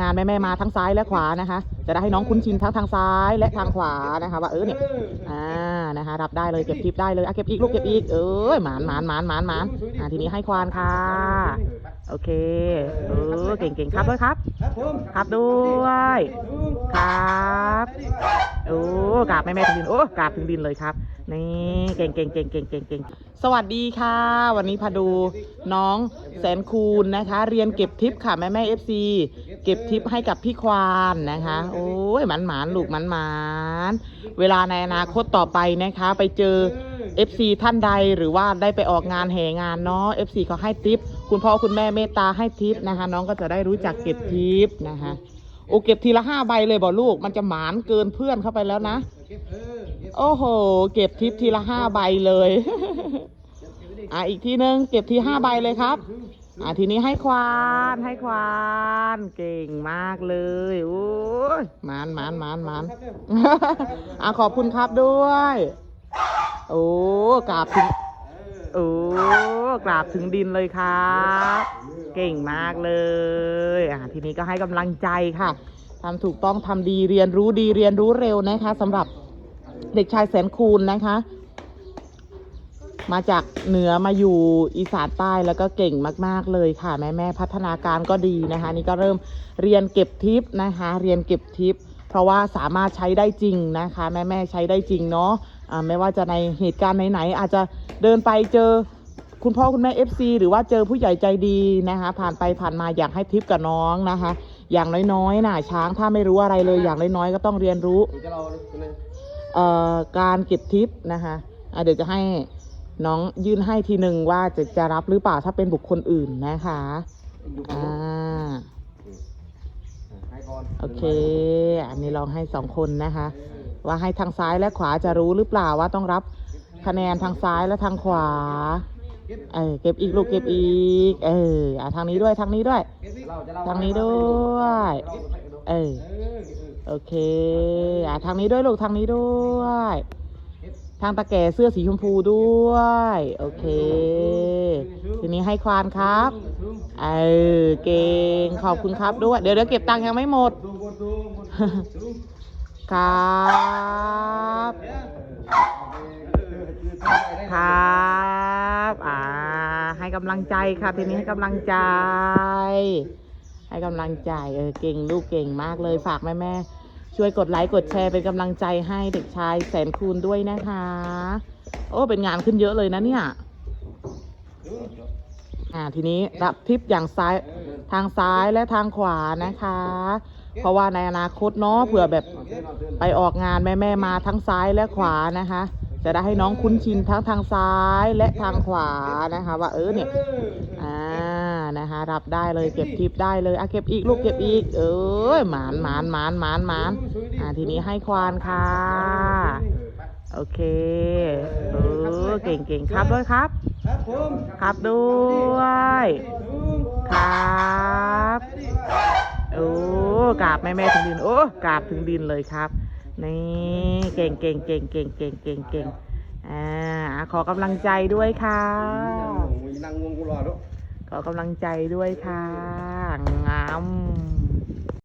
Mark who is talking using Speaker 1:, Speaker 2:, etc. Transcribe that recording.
Speaker 1: งานแม่แม่มาทั้งซ้ายและขวานะคะ จะได้ให้น้องคุ้นชินทั้งทางซ้ายและทางขวานะคะว่าเออเนี่ยอ่านะคะรับได้เลยเก็บทิปได้เลยอะเก็บอีกลูกเก็บอีกเออหมานหมานหมานหมานหมานอ่าทีนี้ให้ควานค่ะ โอเคเออเก่งเก่งครับด้วยครับ
Speaker 2: ครับ
Speaker 1: ด้วยครับโอ้กราบแม่แม่ถึงดินโอ้กราบถึงดินเลยครับนี่เก่งเก่งเก่งเก่งเก่งเก่งสวัสดีค่ะ วันนี้พาดูน้องแสนคูณนะคะ เรียนเก็บทิปค่ะแม่แม่เอฟซีเก็บทิปให้กับพี่ควานนะคะโอ้ยหมันหมานลูกหมันหมานเวลาในอนาคตต่อไปนะคะ ไปเจอ FC ท่านใดหรือว่าได้ไปออกงานแห่งานเนาะ FC เขาให้ทิป คุณพ่อคุณแม่เมตตาให้ทิปนะคะ น้องก็จะได้รู้จักเก็บทิปนะคะโอ้เก็บทีละห้าใบเลยบอกลูก มันจะหมานเกินเพื่อนเข้าไปแล้วนะ
Speaker 2: เก็บเออเก็บ
Speaker 1: โอ้โห เก็บทิปทีละห้าใบเลย อะอีกทีนึงเก็บทีห้าใบเลยครับ อะทีนี้ให้ควานให้ควานเก่งมากเลยโอ้ยมานมานมานมานอะขอบคุณครับด้วย โอ้กราบถึงโอ้กราบถึงดินเลยครับ เก่งมากเลยอะทีนี้ก็ให้กำลังใจค่ะทำถูกต้องทำดีเรียนรู้ดีเรียนรู้เร็วนะคะสำหรับเด็กชายแสนคูณนะคะ มาจากเหนือมาอยู่อีสานใต้แล้วก็เก่งมาก ๆเลยค่ะ แม่แม่ๆพัฒนาการก็ดีนะคะ นี่ก็เริ่มเรียนเก็บทิปนะคะ เรียนเก็บทิป เพราะว่าสามารถใช้ได้จริงนะคะ แม่แม่ๆใช้ได้จริงเนาะอ่าไม่ว่าจะในเหตุการณ์ไหนๆอาจจะเดินไปเจอคุณพ่อคุณแม่ FC หรือว่าเจอผู้ใหญ่ใจดีนะคะ ผ่านไปผ่านมาอยากให้ทิปกับน้องนะคะ อย่างน้อยๆน่ะช้างถ้าไม่รู้อะไรเลยอย่างน้อยๆก็ต้องเรียนรู้
Speaker 2: จะเราเลย
Speaker 1: เอ่อการเก็บทิปนะคะอะเดี๋ยวจะให้ น้องยื่นให้ทีหนึ่งว่าจะจะรับหรือเปล่าถ้าเป็นบุคคลอื่นนะคะอ่า
Speaker 2: ให้ก่อน
Speaker 1: โอเค อันนี้ลองให้สองคนนะคะ ว่าให้ทางซ้ายและขวาจะรู้หรือเปล่าว่าต้องรับคะแนนทางซ้ายและทางขวา เออเก็บอีกลูกเก็บอีก เอออะทางนี้ด้วยทางนี้ด้วย
Speaker 2: เราจะเรา
Speaker 1: ทางนี้ด้วยเออ
Speaker 2: เออ
Speaker 1: โอเคอะทางนี้ด้วยลูกทางนี้ด้วย ทางตะแก่เสื้อสีชมพูด้วย โอเค ทีนี้ให้ควานครับ เออ เก่ง ขอบคุณครับด้วย เดี๋ยวเดี๋ยวเก็บตังค์ยังไม่หมด ครับ ครับ อ่า ให้กำลังใจค่ะ ทีนี้ให้กำลังใจ ให้กำลังใจ เออ เก่งลูกเก่งมากเลย ฝากแม่แม่ ช่วยกดไลค์กดแชร์เป็นกำลังใจให้เด็กชายแสนคูณด้วยนะคะ โอ้เป็นงานขึ้นเยอะเลยนะเนี่ยอ่าทีนี้รับทิปอย่างซ้ายทางซ้ายและทางขวานะคะ เพราะว่าในอนาคตเนาะเผื่อแบบไปออกงานแม่แม่มาทั้งซ้ายและขวานะคะ จะได้ให้น้องคุ้นชินทั้งทางซ้ายและทางขวานะคะ ว่าเออเนี่ยอ่า นะคะ รับได้เลยเก็บทิปได้เลยอะเก็บอีกลูกเก็บอีก เออหมานหมานหมานหมานหมานอ่าทีนี้ให้ควานค่ะ โอเคเออเก่งเก่งครับด้วยครับ
Speaker 2: ครับผม
Speaker 1: ครับด้วย ครับโอ้กราบแม่แม่ถึงดินโอ้กราบถึงดินเลยครับ นี่เก่งเก่งเก่งเก่งเก่งเก่งเก่งอ่าขอกำลังใจด้วยค่ะ
Speaker 2: นั่งวงกูรอด้วย
Speaker 1: ขอกำลังใจด้วยค่ะงาม